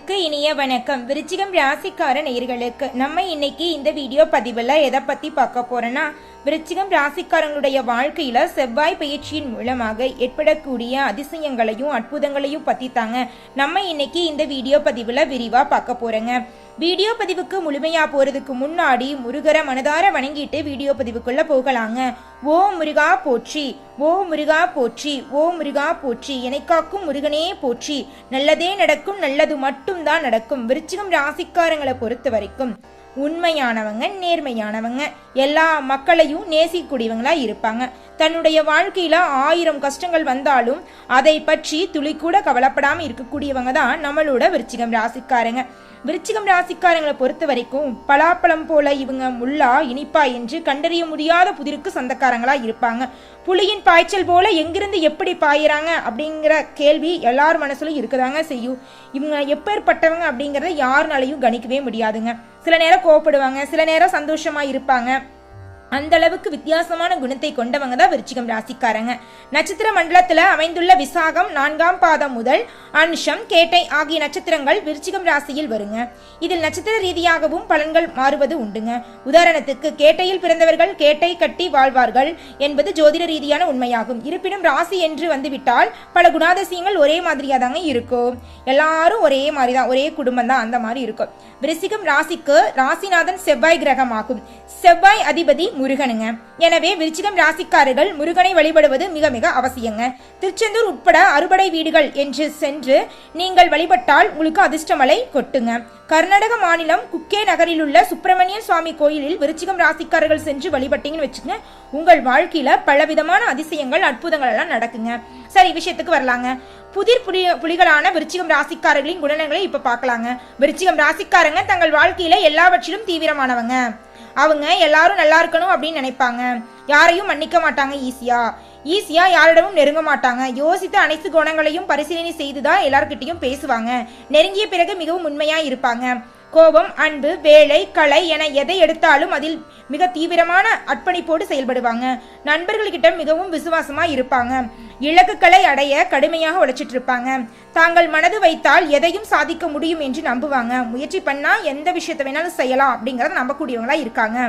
நேயர்களுக்கு இனிய வணக்கம். விருச்சிகம் ராசிக்கார நேயர்களுக்கு நம்ம இன்னைக்கு இந்த வீடியோ பதிவில் எதை பத்தி பார்க்க போறோம்னா விருச்சிகம் ராசிக்காரங்களுடைய வாழ்க்கையில செவ்வாய் பயிற்சியின் மூலமாக ஏற்படக்கூடிய அதிசயங்களையும் அற்புதங்களையும் பத்தி தாங்க நம்ம இன்னைக்கு இந்த வீடியோ பதிவில் விரிவா பார்க்க போறேங்க. வீடியோ பதிவுக்கு முழுமையா போறதுக்கு முன்னாடி முருகரை மனதார வணங்கிட்டு வீடியோ பதிவுக்குள்ள போகலாங்க. ஓ முருகா போற்றி ஓ முருகா போற்றி ஓ முருகா போற்றி எனக்காக்கும் முருகனே போற்றி. நல்லதே நடக்கும் நல்லது மட்டும்தான் நடக்கும். விருச்சிகம் ராசிக்காரங்களை பொறுத்த வரைக்கும் உண்மையானவங்க நேர்மையானவங்க. எல்லா மக்களையும் நேசிக்கூடியவங்களா இருப்பாங்க. தன்னுடைய வாழ்க்கையில் ஆயிரம் கஷ்டங்கள் வந்தாலும் அதை பற்றி துளி கூட கவலைப்படாமல் இருக்கக்கூடியவங்க தான் நம்மளோட விருச்சிகம் ராசிக்காரங்க. விருச்சிகம் ராசிக்காரங்களை பொறுத்த வரைக்கும் பலாப்பழம் போல இவங்க முள்ளா இனிப்பா என்று கண்டறிய முடியாத புதிருக்கு சொந்தக்காரங்களா இருப்பாங்க. புலியின் பாய்ச்சல் போல எங்கிருந்து எப்படி பாயிறாங்க அப்படிங்கிற கேள்வி எல்லார் மனசுலையும் இருக்கதாங்க செய்யும். இவங்க எப்பேற்பட்டவங்க அப்படிங்கிறத யாருனாலையும் கணிக்கவே முடியாதுங்க. சில நேரம் கோவப்படுவாங்க சில நேரம் சந்தோஷமா இருப்பாங்க. அந்த அளவுக்கு வித்தியாசமான குணத்தை கொண்டவங்க தான் விருச்சிகம் ராசிக்காரங்க. நட்சத்திர மண்டலத்துல அமைந்துள்ள விசாகம் நான்காம் பாதம் முதல் அனுஷம் கேட்டை ஆகிய நட்சத்திரங்கள் விருச்சிகம் ராசியில் வருங்க. இதில் நட்சத்திர ரீதியாகவும் பலன்கள் மாறுவது உண்டுங்க. உதாரணத்துக்கு கேட்டையில் பிறந்தவர்கள் கேட்டை கட்டி வாழ்வார்கள் என்பது ஜோதிட ரீதியான உண்மையாகும். இருப்பினும் ராசி என்று வந்துவிட்டால் பல குணாதிசயங்கள் ஒரே மாதிரியா தாங்க இருக்கும். எல்லாரும் ஒரே மாதிரி தான் ஒரே குடும்பம் தான் அந்த மாதிரி இருக்கும். விருச்சிகம் ராசிக்கு ராசிநாதன் செவ்வாய் கிரகமாகும். செவ்வாய் அதிபதி முருகனுங்க. எனவே விருச்சிகம் ராசிக்காரர்கள் முருகனை வழிபடுவது மிக மிக அவசியங்க. திருச்செந்தூர் உட்பட அறுபடை வீடுகள் என்று சென்று நீங்கள் வழிபட்டால் உங்களுக்கு அதிர்ஷ்டமலை கொட்டுங்க. கர்நாடக மாநிலம் குக்கே நகரில் உள்ள சுப்பிரமணியன் சுவாமி கோயிலில் விருச்சிகம் ராசிக்காரர்கள் சென்று வழிபட்டீங்கன்னு வச்சுக்கோங்க. உங்கள் வாழ்க்கையில பலவிதமான அதிசயங்கள் அற்புதங்கள் எல்லாம் நடக்குங்க. சரி விஷயத்துக்கு வரலாங்க. புதிர் புலி புலிகளான விருச்சிகம் ராசிக்காரர்களின் குணநலங்களை இப்ப பார்க்கலாங்க. விருச்சிகம் ராசிக்காரங்க தங்கள் வாழ்க்கையில எல்லாவற்றிலும் தீவிரமானவங்க. அவங்க எல்லாரும் நல்லா இருக்கணும் அப்படின்னு நினைப்பாங்க. யாரையும் மன்னிக்க மாட்டாங்க ஈஸியா ஈஸியா யாரிடமும் நெருங்க மாட்டாங்க. யோசித்து அனைத்து குணங்களையும் பரிசீலனை செய்துதான் எல்லார்கிட்டையும் பேசுவாங்க. நெருங்கிய பிறகு மிகவும் உண்மையா இருப்பாங்க. கோபம் அன்பு வேலை கலை என எதை எடுத்தாலும் அதில் மிக தீவிரமான அர்ப்பணிப்போடு செயல்படுவாங்க. நண்பர்கள்கிட்ட மிகவும் விசுவாசமா இருப்பாங்க. இலக்குகளை அடைய கடுமையாக உழைச்சிட்டு இருப்பாங்க தாங்கள் மனது வைத்தால் எதையும் சாதிக்க முடியும் என்று நம்புவாங்க. முயற்சி பண்ணா எந்த விஷயத்தை வேணாலும் செய்யலாம் அப்படிங்கறத நம்பக்கூடியவங்களா இருக்காங்க.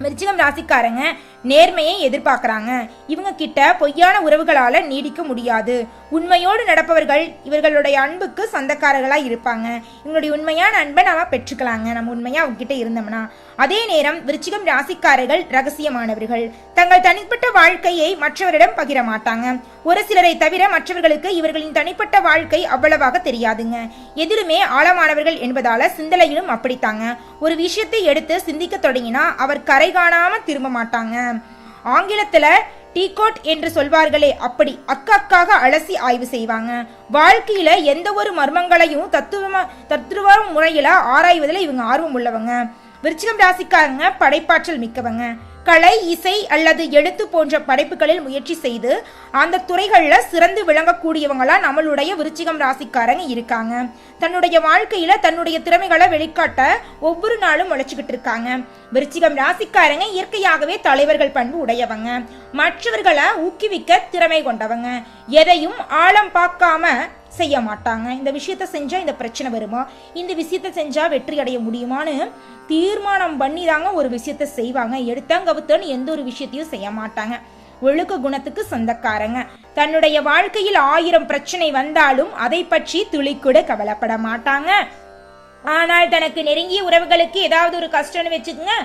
விருச்சிகம் ராசிக்காரங்க நேர்மையை எதிர்பார்க்கறாங்க. இவங்க கிட்ட பொய்யான உறவுகளால நீடிக்க முடியாது. உண்மையோடு நடப்பவர்கள் இவர்களுடைய அன்புக்கு சொந்தக்காரர்களா இருப்பாங்க. இவங்களுடைய உண்மையான அன்பை நாம பெற்றுக்கலாங்க. நம்ம உண்மையா அவங்க கிட்ட இருந்தோம்னா. அதே நேரம் விருச்சிகம் ராசிக்காரர்கள் ரகசியமானவர்கள். தங்கள் தனிப்பட்ட வாழ்க்கையை மற்றவரிடம் பகிர மாட்டாங்க. ஒரு சிலரை தவிர மற்றவர்களுக்கு இவர்களின் தனிப்பட்ட வாழ்க்கை அவ்வளவாக தெரியாதுங்க. எதிலுமே ஆழமானவர்கள் என்பதால சிந்தனையிலும் அப்படித்தாங்க. ஒரு விஷயத்தை எடுத்து சிந்திக்க தொடங்கினா அவர் கரை காணாம திரும்ப மாட்டாங்க. ஆங்கிலத்துல டீகோட் என்று சொல்வார்களே அப்படி அக்காக்காக அலசி ஆய்வு செய்வாங்க. வாழ்க்கையில எந்த ஒரு மர்மங்களையும் தத்துவ தத்துவ முறையில ஆராய்வதில் இவங்க ஆர்வம் உள்ளவங்க. விருச்சிகம் ராசிக்காரங்க படைப்பாற்றல் மிக்கவங்க. கலை இசை அல்லது எழுத்து போன்ற படைப்புகளில் முயற்சி செய்து அந்த துறைகளில் சிறந்து விளங்கக்கூடியவங்களா நம்மளுடைய விருச்சிகம் ராசிக்காரங்க இருக்காங்க. தன்னுடைய வாழ்க்கையில தன்னுடைய திறமைகளை வெளிக்காட்ட ஒவ்வொரு நாளும் உழைச்சிக்கிட்டு இருக்காங்க. விருச்சிகம் ராசிக்காரங்க இயற்கையாகவே தலைவர்கள் பண்பு உடையவங்க. மற்றவர்களை ஊக்குவிக்க திறமை கொண்டவங்க. எதையும் ஆழம் பார்க்காம செய்ய மாட்டாங்க இந்த விஷயத்த செஞ்சா இந்த பிரச்சனை வருமா? இந்த விஷயத்த செஞ்சா வெற்றி அடைய முடியுமான்னு தீர்மானம் பண்ணி தாங்க ஒரு விஷயத்த செய்வாங்க. எடுத்தாங்கவுத்தன்னு எந்த ஒரு விஷயத்தையும் செய்ய மாட்டாங்க ஒழுக்க குணத்துக்கு சொந்தக்காரங்க. தன்னுடைய வாழ்க்கையில் ஆயிரம் பிரச்சனை வந்தாலும் அதை பற்றி துளி கூட கவலைப்பட மாட்டாங்க. ஆனால் தனக்கு நெருங்கிய உறவுகளுக்கு ஏதாவது ஒரு கஷ்டம்னு வச்சுக்கோங்க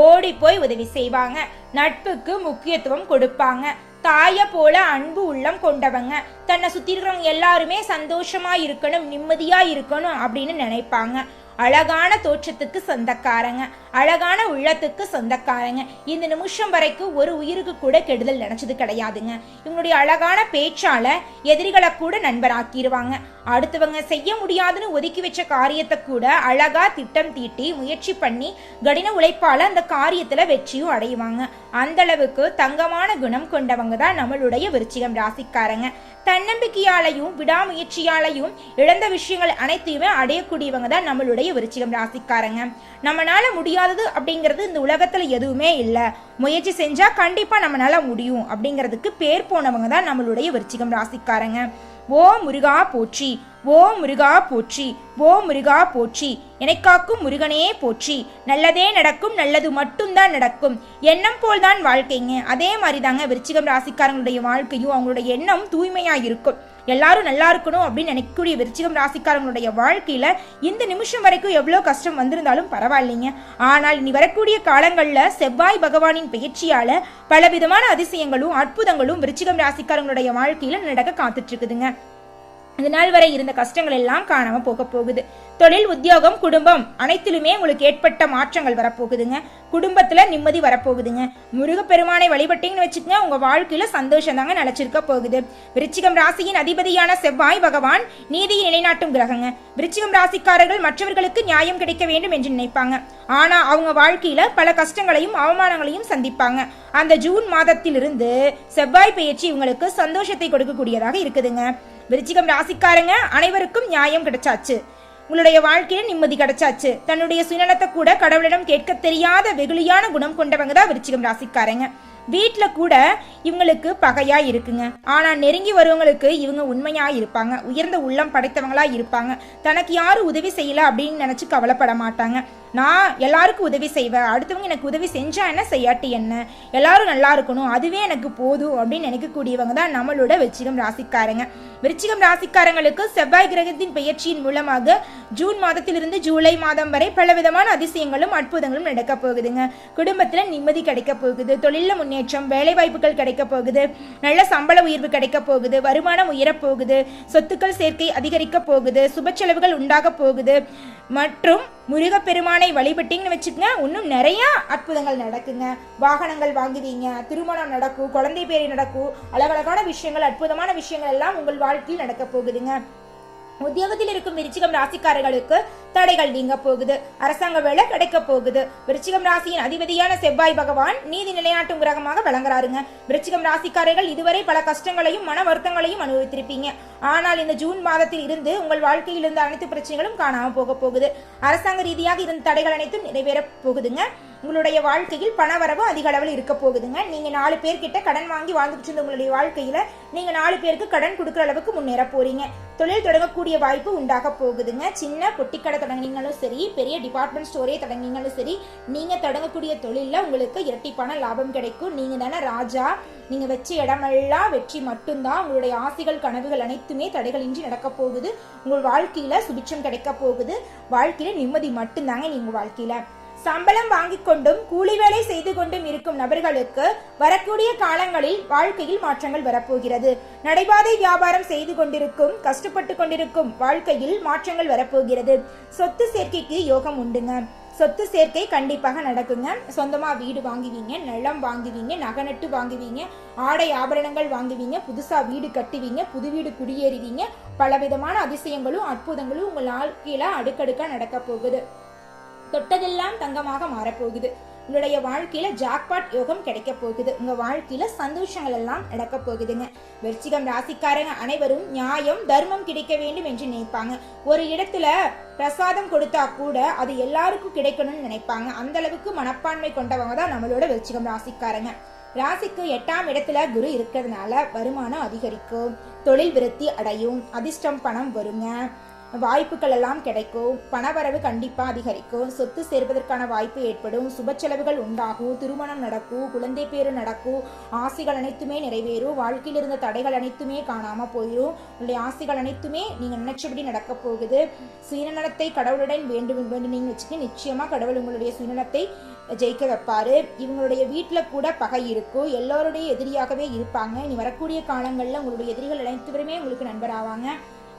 ஓடி போய் உதவி செய்வாங்க. நட்புக்கு முக்கியத்துவம் கொடுப்பாங்க. தாய போல அன்பு உள்ளம் கொண்டவங்க. தன்னை சுத்தி இருக்கிறவங்க எல்லாருமே சந்தோஷமா இருக்கணும் நிம்மதியா இருக்கணும் அப்படின்னு நினைப்பாங்க. அழகான தோற்றத்துக்கு சொந்தக்காரங்க அழகான உள்ளத்துக்கு சொந்தக்காரங்க. இந்த நிமிஷம் வரைக்கும் ஒரு உயிருக்கு கூட கெடுதல் நினைச்சது கிடையாதுங்க. இவங்களுடைய அழகான பேச்சால எதிரிகளை கூட நண்பராக்கிடுவாங்க அடுத்தவங்க செய்ய முடியாதுன்னு ஒதுக்கி வச்ச காரியத்தை கூட அழகா திட்டம் தீட்டி முயற்சி பண்ணி கடின உழைப்பால அந்த காரியத்துல வெற்றியும் அடையுவாங்க அந்த அளவுக்கு தங்கமான குணம் கொண்டவங்க தான் நம்மளுடைய விருச்சிகம் ராசிக்காரங்க. தன்னம்பிக்கையாலையும் விடாமுயற்சியாலையும் இழந்த விஷயங்கள் அனைத்தையுமே அடையக்கூடியவங்க தான் நம்மளுடைய விருச்சிகம் ராசிக்காரங்க. நம்மளால முடியாதது அப்படிங்கிறது இந்த உலகத்துல எதுவுமே இல்லை. முயற்சி செஞ்சா கண்டிப்பா நம்மளால முடியும் அப்படிங்கிறதுக்கு பேர் போனவங்க தான் நம்மளுடைய விருச்சிகம் ராசிக்காரங்க. ஓ முருகா போற்றி. ஓ முருகா போற்றி ஓ முருகா போற்றி எனக்காக்கும் முருகனே போற்றி. நல்லதே நடக்கும் நல்லது மட்டும்தான் நடக்கும். எண்ணம் போல்தான் வாழ்க்கைங்க. அதே மாதிரி தாங்க விருச்சிகம் ராசிக்காரங்களுடைய வாழ்க்கையும் அவங்களுடைய எண்ணம் தூய்மையாக இருக்கும் எல்லாரும் நல்லா இருக்கணும் அப்படின்னு நினைக்கக்கூடிய விருச்சிகம் ராசிக்காரங்களுடைய வாழ்க்கையில இந்த நிமிஷம் வரைக்கும் எவ்வளோ கஷ்டம் வந்திருந்தாலும் பரவாயில்லைங்க. ஆனால் இனி வரக்கூடிய காலங்களில் செவ்வாய் பகவானின் பயிற்சியால பலவிதமான அதிசயங்களும் அற்புதங்களும் விருச்சிகம் ராசிக்காரங்களுடைய வாழ்க்கையில நடக்க காத்துட்டு இருக்குதுங்க இது நாள் வரை இருந்த கஷ்டங்கள் எல்லாம் காணாம போக போகுது. தொழில் உத்தியோகம் குடும்பம் அனைத்திலுமே உங்களுக்கு ஏற்பட்ட மாற்றங்கள் வரப்போகுதுங்க. குடும்பத்துல நிம்மதி வரப்போகுதுங்க. முருகப்பெருமானை வழிபட்டீங்கன்னு வச்சுக்கோங்க உங்க வாழ்க்கையில சந்தோஷம் தாங்க நினைச்சிருக்க போகுது. விருச்சிகம் ராசியின் அதிபதியான செவ்வாய் பகவான் நீதியை நிலைநாட்டும் கிரகங்க. விருச்சிகம் ராசிக்காரர்கள் மற்றவர்களுக்கு நியாயம் கிடைக்க வேண்டும் என்று நினைப்பாங்க. ஆனா அவங்க வாழ்க்கையில பல கஷ்டங்களையும் அவமானங்களையும் சந்திப்பாங்க. அந்த ஜூன் மாதத்திலிருந்து செவ்வாய் பயிற்சி இவங்களுக்கு சந்தோஷத்தை கொடுக்கக்கூடியதாக இருக்குதுங்க. விருச்சிகம் ராசிக்காரங்க அனைவருக்கும் நியாயம் கிடைச்சாச்சு. உங்களுடைய வாழ்க்கையில நிம்மதி கிடைச்சாச்சு. தன்னுடைய சுயநலத்தை கூட கடவுளிடம் கேட்க தெரியாத வெகுளியான குணம் கொண்டவங்க தான் விருச்சிகம் ராசிக்காரங்க. வீட்டில் கூட இவங்களுக்கு பகையா இருக்குங்க. ஆனால் நெருங்கி வருவங்களுக்கு இவங்க உண்மையா இருப்பாங்க. உயர்ந்த உள்ளம் படைத்தவங்களா இருப்பாங்க. தனக்கு யாரும் உதவி செய்யல அப்படின்னு நினைச்சு கவலைப்பட மாட்டாங்க. நான் எல்லாருக்கும் உதவி செய்வேன். அடுத்தவங்க எனக்கு உதவி செஞ்சால் என்ன செய்யாட்டி என்ன? எல்லாரும் நல்லா இருக்கணும். அதுவே எனக்கு போதும் அப்படின்னு நினைக்கக்கூடியவங்க தான் நம்மளோட விருச்சிகம் ராசிக்காரங்க. விருச்சிகம் ராசிக்காரங்களுக்கு செவ்வாய் கிரகத்தின் பெயர்ச்சியின் மூலமாக ஜூன் மாதத்திலிருந்து ஜூலை மாதம் வரை பலவிதமான அதிசயங்களும் அற்புதங்களும் நடக்க போகுதுங்க. குடும்பத்தில் நிம்மதி கிடைக்க போகுது. தொழிலில் முன்னேற்றம் வேலை வாய்ப்புகள் கிடைக்க போகுது. நல்ல சம்பள உயர்வு கிடைக்க போகுது. வருமானம் உயரப் போகுது. சொத்துக்கள் சேர்க்கை அதிகரிக்க போகுது. சுப செலவுகள் உண்டாக போகுது. மற்றும் முருகப்பெருமான வழிபட்டீங்கன்னு வச்சுக்கோங்க இன்னும் நிறையா அற்புதங்கள் நடக்குங்க. வாகனங்கள் வாங்குவீங்க திருமணம் நடக்கும் குழந்தை பேர் நடக்கும் அழகழகான விஷயங்கள் அற்புதமான விஷயங்கள் எல்லாம் உங்கள் வாழ்க்கையில் நடக்க போகுதுங்க. உத்தியோகத்தில் இருக்கும் விருச்சிகம் ராசிக்காரர்களுக்கு தடைகள் நீங்க போகுது. அரசாங்க வேலை கிடைக்க போகுது. விருச்சிகம் ராசியின் அதிபதியான செவ்வாய் பகவான் நீதி நிலைநாட்டும் கிரகமாக விளங்குறாருங்க. விருச்சிகம் ராசிக்காரர்கள் இதுவரை பல கஷ்டங்களையும் மன வருத்தங்களையும் அனுபவித்திருப்பீங்க. ஆனால் இந்த ஜூன் மாதத்தில் இருந்து உங்கள் வாழ்க்கையில் இருந்த அனைத்து பிரச்சனைகளும் காணாம போக போகுது. அரசாங்க ரீதியாக இருந்த தடைகள் அனைத்தும் நிறைவேற போகுதுங்க. உங்களுடைய வாழ்க்கையில் பணவரவு அதிக அளவில் இருக்க போகுதுங்க. நீங்கள் நாலு பேர்கிட்ட கடன் வாங்கி வாழ்ந்துட்டு இருந்த உங்களுடைய வாழ்க்கையில் நீங்கள் நாலு பேருக்கு கடன் கொடுக்குற அளவுக்கு முன்னேற போறீங்க. தொழில் தொடங்கக்கூடிய வாய்ப்பு உண்டாக போகுதுங்க. சின்ன பொட்டிக்கடை தொடங்கினீங்களும் சரி பெரிய டிபார்ட்மெண்ட் ஸ்டோரே தொடங்கினீங்களும் சரி நீங்கள் தொடங்கக்கூடிய தொழிலில் உங்களுக்கு இரட்டிப்பான லாபம் கிடைக்கும். நீங்கள் தானே ராஜா நீங்கள் வச்ச இடமெல்லாம் வெற்றி மட்டும்தான். உங்களுடைய ஆசைகள் கனவுகள் அனைத்துமே தடைகளின்றி நடக்க போகுது. உங்கள் வாழ்க்கையில் சுபிட்சம் கிடைக்க போகுது. வாழ்க்கையில் நிம்மதி மட்டும்தாங்க நீங்கள் வாழ்க்கையில். சம்பளம் வாங்கிக் கொண்டும் கூலி வேலை செய்து கொண்டும் இருக்கும் நபர்களுக்கு வரக்கூடிய காலங்களில் வாழ்க்கையில் மாற்றங்கள் வரப்போகிறது. நடைபாதை வியாபாரம் செய்து கொண்டிருக்கும் கஷ்டப்பட்டு கொண்டிருக்கும் வாழ்க்கையில் மாற்றங்கள் வரப்போகிறது. சொத்து சேர்க்கைக்கு யோகம் உண்டுங்க. சொத்து சேர்க்கை கண்டிப்பாக நடக்குங்க. சொந்தமாக வீடு வாங்குவீங்க நிலம் வாங்குவீங்க நகநட்டு வாங்குவீங்க ஆடை ஆபரணங்கள் வாங்குவீங்க புதுசாக வீடு கட்டுவீங்க புது வீடு குடியேறுவீங்க. பலவிதமான அதிசயங்களும் அற்புதங்களும் உங்கள் வாழ்க்கையில் அடுக்கடுக்காக நடக்க போகுது. தொட்டதெல்லாம் தங்கமாக மாறப்போகுது. உங்களுடைய வாழ்க்கையில ஜாக்பாட் யோகம் கிடைக்க போகுது. உங்க வாழ்க்கையில சந்தோஷங்கள் எல்லாம் நடக்க போகுதுங்க. வெற்றிகம் ராசிக்காரங்க அனைவரும் நியாயம் தர்மம் கிடைக்க வேண்டும் என்று நினைப்பாங்க. ஒரு இடத்துல பிரசாதம் கொடுத்தா கூட அது எல்லாருக்கும் கிடைக்கணும்னு நினைப்பாங்க. அந்த அளவுக்கு மனப்பான்மை கொண்டவங்க தான் நம்மளோட வெற்றிகம் ராசிக்காரங்க. ராசிக்கு எட்டாம் இடத்துல குரு இருக்கிறதுனால வருமானம் அதிகரிக்கும். தொழில் விருத்தி அடையும். அதிர்ஷ்டம் பணம் வருங்க. வாய்ப்புகள் எல்லாம் கிடைக்கும். பணவரவு கண்டிப்பாக அதிகரிக்கும். சொத்து சேர்ப்பதற்கான வாய்ப்பு ஏற்படும். சுப செலவுகள் உண்டாகும். திருமணம் நடக்கும். குழந்தை பேரு நடக்கும். ஆசைகள் அனைத்துமே நிறைவேறும். வாழ்க்கையில் இருந்த தடைகள் அனைத்துமே காணாமல் போயிடும் உங்களுடைய ஆசைகள் அனைத்துமே நீங்கள் நினைச்சபடி நடக்க போகுது. சுயநலத்தை கடவுளுடன் வேண்டும் வேண்டுனீங்கன்னு வச்சுக்க நிச்சயமாக கடவுள் உங்களுடைய சுயநலத்தை ஜெயிக்க வைப்பாரு. இவங்களுடைய வீட்டில் கூட பகை இருக்கும். எல்லோருடைய எதிரியாகவே இருப்பாங்க. இனி வரக்கூடிய காலங்களில் உங்களுடைய எதிரிகள் அனைத்துவருமே உங்களுக்கு நண்பராவாங்க.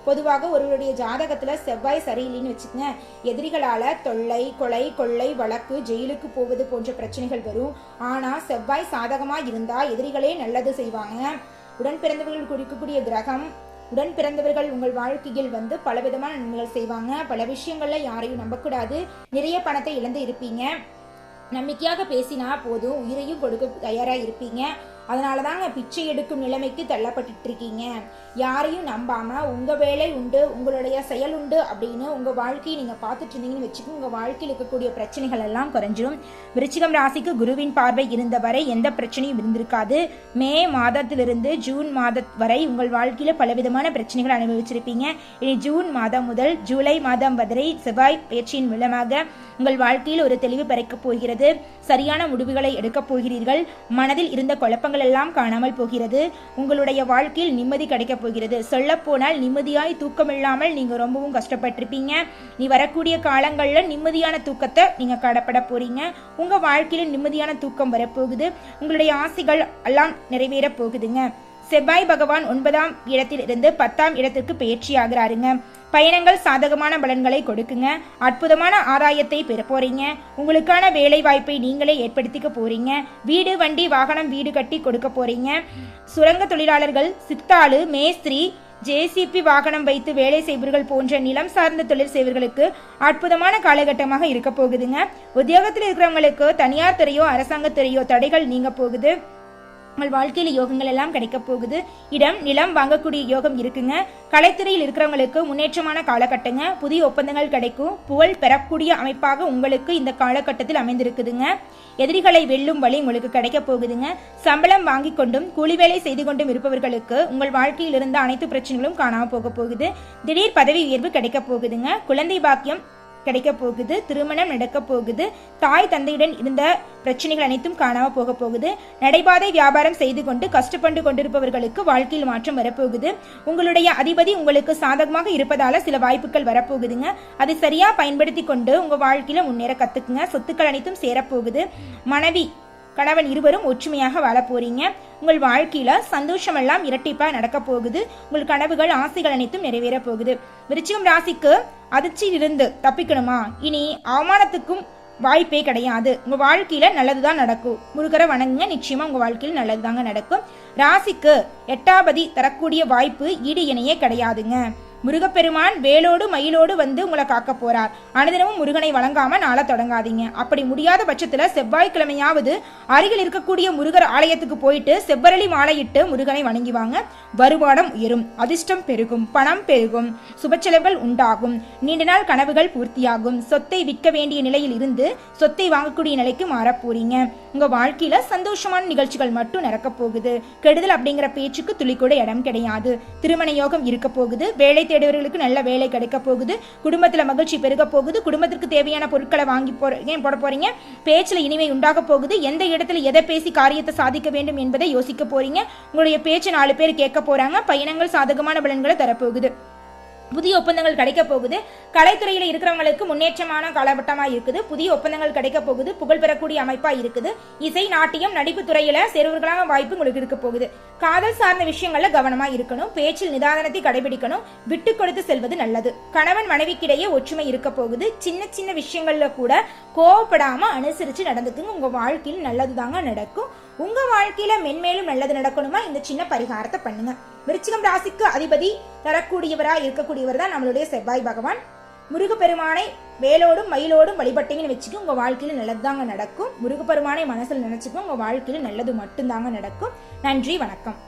பொதுவாக ஒருவருடைய ஜாதகத்துல செவ்வாய் சரியில்லைன்னு வச்சுக்கங்க. எதிரிகளால தொல்லை கொலை கொள்ளை வழக்கு ஜெயிலுக்கு போவது போன்ற பிரச்சனைகள் வரும். ஆனா செவ்வாய் சாதகமா இருந்தா எதிரிகளே நல்லது செய்வாங்க. உடன் பிறந்தவர்கள் குறிக்கக்கூடிய கிரகம் உடன் பிறந்தவர்கள் உங்கள் வாழ்க்கையில் வந்து பலவிதமான நன்மைகள் செய்வாங்க. பல விஷயங்கள்ல யாரையும் நம்பக்கூடாது. நிறைய பணத்தை இழந்து இருப்பீங்க. நம்பிக்கையாக பேசினா போதும். உயிரையும் கொடுக்க தயாரா இருப்பீங்க. அதனால தாங்க பிச்சை எடுக்கும் நிலைமைக்கு தள்ளப்பட்டு இருக்கீங்க யாரையும் நம்பாம உங்க வேலை உண்டு உங்களுடைய செயல் உண்டு அப்படின்னு உங்க வாழ்க்கையை நீங்க பார்த்துட்டு இருந்தீங்கன்னு வச்சுக்கோங்க. உங்க வாழ்க்கையில் இருக்கக்கூடிய பிரச்சனைகள் எல்லாம் குறைஞ்சிடும் விருச்சிகம் ராசிக்கு குருவின் பார்வை இருந்த வரை எந்த பிரச்சனையும் இருந்திருக்காது. மே மாதத்திலிருந்து ஜூன் மாத வரை உங்கள் வாழ்க்கையில பலவிதமான பிரச்சனைகள் அனுபவிச்சிருப்பீங்க. இனி ஜூன் மாதம் முதல் ஜூலை மாதம் வரை செவ்வாய் பயிற்சியின் மூலமாக உங்கள் வாழ்க்கையில் ஒரு தெளிவு பிறக்கப் போகிறது. சரியான முடிவுகளை எடுக்கப் போகிறீர்கள். மனதில் இருந்த குழப்பங்கள் எல்லாம் காணாமல் போகிறது. உங்களுடைய வாழ்க்கையில் நிம்மதி கிடைக்கப் போகிறது. சொல்லப்போனால் நிம்மதியாய் தூக்கமில்லாமல் நீங்கள் ரொம்பவும் கஷ்டப்பட்டிருப்பீங்க. நீ வரக்கூடிய காலங்களில் நிம்மதியான தூக்கத்தை நீங்கள் கடப்பட போறீங்க. உங்க வாழ்க்கையில நிம்மதியான தூக்கம் வரப்போகுது. உங்களுடைய ஆசைகள் எல்லாம் நிறைவேறப் போகுதுங்க. செவ்வாய் பகவான் ஒன்பதாம் இடத்திலிருந்து பத்தாம் இடத்திற்கு பயிற்சி ஆகிறாருங்க. பயணங்கள் சாதகமான பலன்களை கொடுக்குங்க. அற்புதமான ஆதாயத்தை பெற போறீங்க. உங்களுக்கான வேலை வாய்ப்பை நீங்களே ஏற்படுத்திக்க போறீங்க. வீடு வண்டி வாகனம் வீடு கட்டி கொடுக்க போறீங்க. சுரங்க தொழிலாளர்கள் சித்தாளு மேஸ்திரி ஜேசிபி வாகனம் வைத்து வேலை செய்பவர்கள் போன்ற நிலம் சார்ந்த தொழில் செய்வர்களுக்கு அற்புதமான காலகட்டமாக இருக்க போகுதுங்க. உத்தியோகத்தில் இருக்கிறவங்களுக்கு தனியார் துறையோ அரசாங்கத் துறையோ தடைகள் நீங்க போகுது. உங்கள் வாழ்க்கையில் யோகங்கள் எல்லாம் கிடைக்க போகுது. இடம் நிலம் வாங்கக்கூடிய யோகம் இருக்குங்க. கலைத்துறையில் இருக்கிறவங்களுக்கு முன்னேற்றமான காலகட்டங்க. புதிய ஒப்பந்தங்கள் கிடைக்கும். புகழ் பெறக்கூடிய அமைப்பாக உங்களுக்கு இந்த காலகட்டத்தில் அமைந்திருக்குதுங்க. எதிரிகளை வெல்லும் வழி உங்களுக்கு கிடைக்க போகுதுங்க. சம்பளம் வாங்கி கொண்டும் கூலி வேலை செய்து கொண்டும் இருப்பவர்களுக்கு உங்கள் வாழ்க்கையில் இருந்த அனைத்து பிரச்சனைகளும் காணாமல் போக போகுது. திடீர் பதவி உயர்வு கிடைக்க போகுதுங்க. குழந்தை பாக்கியம் கிடைக்க போகுது திருமணம் நடக்க போகுது தாய் தந்தையுடன் இருந்த பிரச்சனைகள் அனைத்தும் காணாம போக போகுது. நடைபாதை வியாபாரம் செய்து கொண்டு கஷ்டப்பட்டு கொண்டிருப்பவர்களுக்கு வாழ்க்கையில் மாற்றம் வரப்போகுது. உங்களுடைய அதிபதி உங்களுக்கு சாதகமாக இருப்பதால சில வாய்ப்புகள் வரப்போகுதுங்க. அதை சரியா பயன்படுத்தி கொண்டு உங்க வாழ்க்கையில முன்னேற கத்துக்குங்க. சொத்துக்கள் அனைத்தும் சேரப்போகுது மனைவி கணவன் இருவரும் ஒற்றுமையாக வாழ போறீங்க. உங்கள் வாழ்க்கையில சந்தோஷமெல்லாம் இரட்டிப்பா நடக்க போகுது. உங்கள் கனவுகள் ஆசைகள் அனைத்தும் நிறைவேற போகுது. விருச்சிகம் ராசிக்கு அதிர்ச்சியிலிருந்து தப்பிக்கணுமா? இனி அவமானத்துக்கும் வாய்ப்பே கிடையாது. உங்க வாழ்க்கையில நல்லதுதான் நடக்கும். முருகரை வணங்குங்க. நிச்சயமா உங்க வாழ்க்கையில் நல்லதுதாங்க நடக்கும். ராசிக்கு எட்டாபதி தரக்கூடிய வாய்ப்பு ஈடு இணையே கிடையாதுங்க. முருகப்பெருமான் வேலோடு மயிலோடு வந்து உங்களை காக்க போறார். அனுதினமும் முருகனை வழங்காம நாள தொடங்காதீங்க. அப்படி முடியாத பட்சத்துல செவ்வாய்க்கிழமையாவது அருகில் இருக்கக்கூடிய முருகர் ஆலயத்துக்கு போயிட்டு செவ்வரளி மாலையிட்டு முருகனை வணங்கி வாங்க. வருமானம் உயரும் அதிர்ஷ்டம் பெருகும் பணம் பெருகும் சுபச்செலவுகள் உண்டாகும். நீண்ட நாள் கனவுகள் பூர்த்தியாகும். சொத்தை விற்க வேண்டிய நிலையில் இருந்து சொத்தை வாங்கக்கூடிய நிலைக்கு மாறப்போறீங்க உங்க வாழ்க்கையில சந்தோஷமான நிகழ்ச்சிகள் மட்டும் நடக்க போகுது. கெடுதல் அப்படிங்கிற பேச்சுக்கு துளி கூட இடம் கிடையாது. திருமண யோகம் இருக்க போகுது. வேலை தேடுவர்களுக்கு நல்ல வேலை கிடைக்க போகுது. குடும்பத்தில் மகிழ்ச்சி பெருக போகுது. குடும்பத்திற்கு தேவையான பொருட்களை வாங்கி போறீங்க போட போறீங்க? பேச்சுல இனிமை உண்டாக போகுது. எந்த இடத்துல எதை பேசி காரியத்தை சாதிக்க வேண்டும் என்பதை யோசிக்க போறீங்க. உங்களுடைய பேச்சு நாலு பேர் கேட்க போறாங்க. பயணங்கள் சாதகமான பலன்களை தரப்போகுது. புதிய ஒப்பந்தங்கள் கிடைக்க போகுது. கலைத்துறையில் இருக்கிறவங்களுக்கு முன்னேற்றமான காலகட்டமாக இருக்குது. புதிய ஒப்பந்தங்கள் கிடைக்க போகுது. புகழ் பெறக்கூடிய அமைப்பாக இருக்குது. இசை நாட்டியம் நடிப்பு துறையில் சேர்வர்களான வாய்ப்பு உங்களுக்கு இருக்க போகுது. காதல் சார்ந்த விஷயங்கள்ல கவனமாக இருக்கணும். பேச்சில் நிதானத்தை கடைபிடிக்கணும். விட்டு கொடுத்து செல்வது நல்லது. கணவன் மனைவிக்கிடையே ஒற்றுமை இருக்க போகுது. சின்ன சின்ன விஷயங்கள்ல கூட கோவப்படாமல் அனுசரித்து நடந்துக்குங்க. உங்கள் வாழ்க்கையில் நல்லதுதாங்க நடக்கும். உங்க வாழ்க்கையில மென்மேலும் நல்லது நடக்கணுமா? இந்த சின்ன பரிகாரத்தை பண்ணுங்க. விருச்சிகம் ராசிக்கு அதிபதி தரக்கூடியவரா இருக்கக்கூடியவர் தான் நம்மளுடைய செவ்வாய் பகவான். முருகப்பெருமானை வேலோடும் மயிலோடும் வழிபட்டீங்கன்னு வச்சுக்க உங்க வாழ்க்கையில நல்லதுதாங்க நடக்கும். முருகப்பெருமானை மனசில் நினைச்சுக்க உங்க வாழ்க்கையில நல்லது மட்டும்தாங்க நடக்கும். நன்றி வணக்கம்.